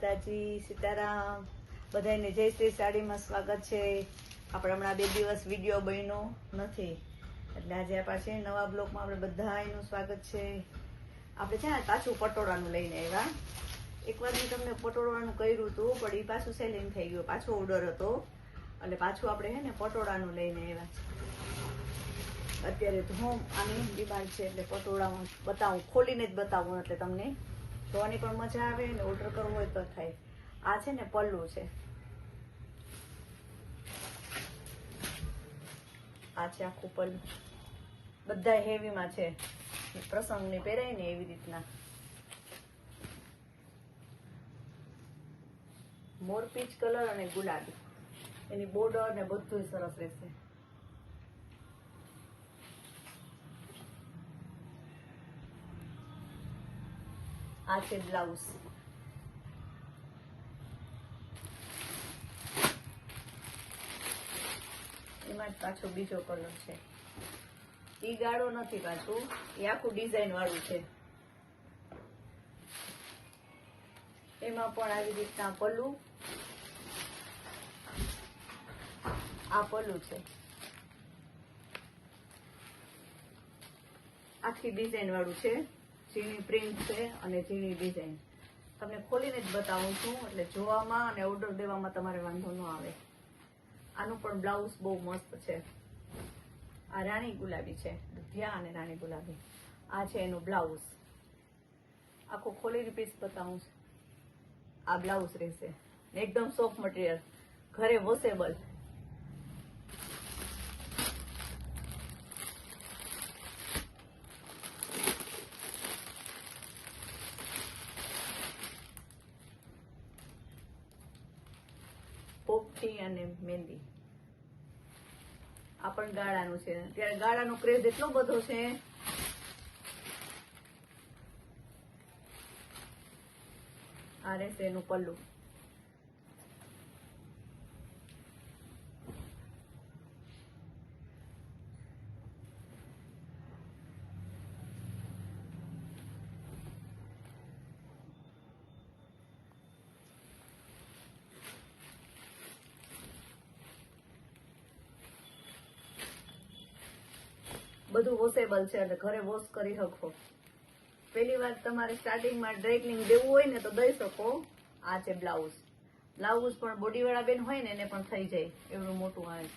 માતાજી સીતારામ બધાને જય શ્રી સાડીમાં સ્વાગત છે. આપણે હમણાં બે દિવસ વીડિયો બન્યો નથી. એટલે આજે આપણા છે નવા બ્લોકમાં આપણે બધાનું સ્વાગત છે. આપણે છે ને પાછું પટોળાનું લઈને આવ્યા. એકવાર મેં તમને પટોળાનું કર્યું હતું, પણ એ પાછું સેલિંગ થઈ ગયું. પાછો ઓર્ડર હતો. એટલે પાછું આપણે છે ને પટોળાનું લઈને આવ્યા. અત્યારે હું આની ડિમાન્ડ છે, એટલે પટોળામાં બતાવું, ખોલીને જ બતાવું એટલે તમને. જોવાની પણ મજા આવે ને ઓર્ડર કરવો હોય તો થાય. આ છે ને પલ્લુ છે. આ છે આખું પલ્લુ. બધા હેવીમાં છે. પ્રસંગની પહેરાય ને એવી રીતના. મોર પીચ કલર અને ગુલાબી. એની બોર્ડર ને બધું સરસ રહેશે. આ છે બ્લાઉઝ. એમાં જ પાછો બીજો કલર છે. ઈ ગાળો નથી પાછું એ આખું ડિઝાઇન વાળું છે. એમાં પણ આવી રીતના પલ્લુ, આ પલ્લું છે. આખી ડિઝાઇન વાળું છે. ઝીણી પ્રિન્ટ છે અને ઝીણી ડિઝાઇન. તમને ખોલીને જ બતાવું છું, એટલે જોવામાં અને ઓર્ડર દેવામાં તમારે વાંધો ન આવે. આનું પણ બ્લાઉઝ બહુ મસ્ત છે. આ રાણી ગુલાબી છે દુધિયા અને રાણી ગુલાબી. આ છે એનું બ્લાઉઝ. આખો ખોલીને પીસ બતાવું છું. આ બ્લાઉઝ રહેશે. એકદમ સોફ્ટ મટીરિયલ ઘરે વોશેબલ પોપટી અને મહેંદી. આ પણ ગાળાનું છે. ત્યારે ગાળાનો ક્રેઝ એટલો બધો છે. આ રહેશે એનું પલ્લુ. બધું વોશેબલ છે એટલે ઘરે વોશ કરી શકો પહેલી વાર તમારે સ્ટાર્ટિંગમાં ડ્રાયક્લિંગ દેવું હોય ને તો દઈ શકો. આ છે બ્લાઉઝ બ્લાઉઝ પણ બોડીવાળા બેન હોય ને એને પણ થઈ જાય. એવડું મોટું આવે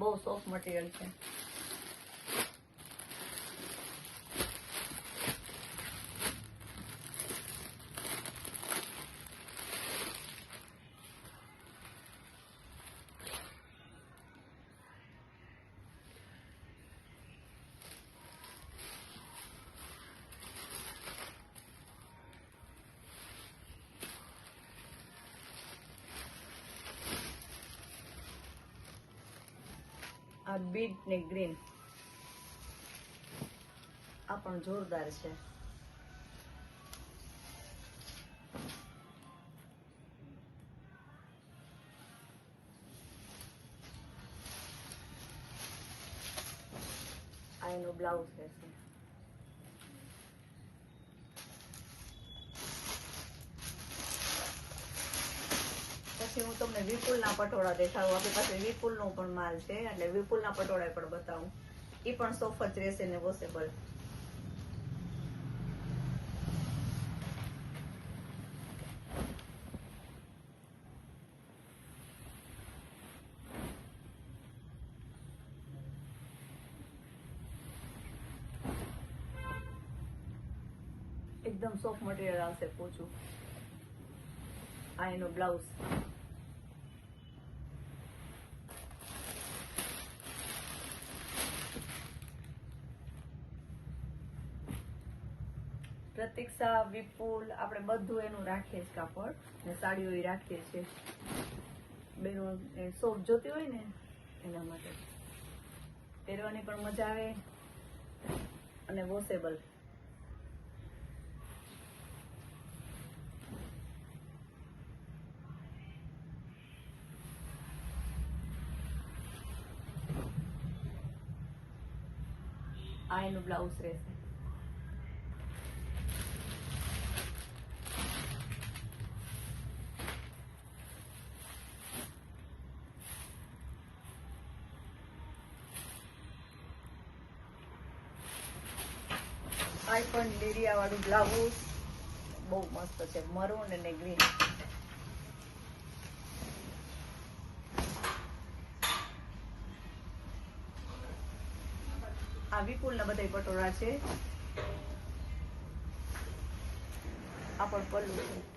બહુ સોફ્ટ મટીરિયલ છે. આ બીટ ને ગ્રીન. આ પણ જોરદાર છે. આ એનો બ્લાઉઝ રહેશે. પછી હું તમને વિપુલના પટોળા દેખાડું. આપણી પાસે વિપુલનો પણ માલ છે, એટલે વિપુલના પટોળા પણ બતાવું. એ પણ સોફ જ રહેશે ને વોશેબલ એકદમ સોફ્ટ મટીરિયલ આવશે પોચું. આ એનો બ્લાઉઝ પ્રતીક્ષા વિપુલ, આપણે બધું એનું રાખીએ છીએ કાપડ. ને સાડીઓ એ રાખીએ છીએ. બેનો સોફ્ટ જોતી હોય ને, એના માટે. પહેરવાની પણ મજા આવે અને વોશેબલ આ એનું બ્લાઉઝ રહેશે. પણ લેરિયા વાળું બ્લાઉઝ. બહુ મસ્ત છે. મરૂન અને ગ્રીન. આ વિપુલ ના બધા પટોળા છે. આ પણ પલ્લું છે.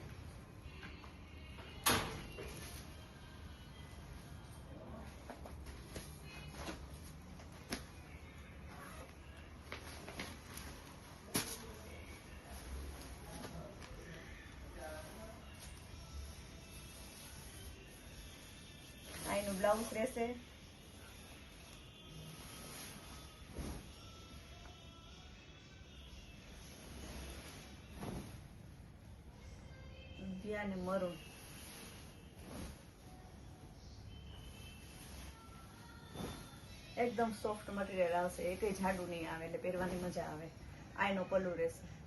એનું બ્લાઉઝ રહેશે અને એકદમ સોફ્ટ મટીરિયલ આવશે એ કઈ જાડું નહીં આવે એટલે પહેરવાની મજા આવે આઈનો પલ્લુ રહેશે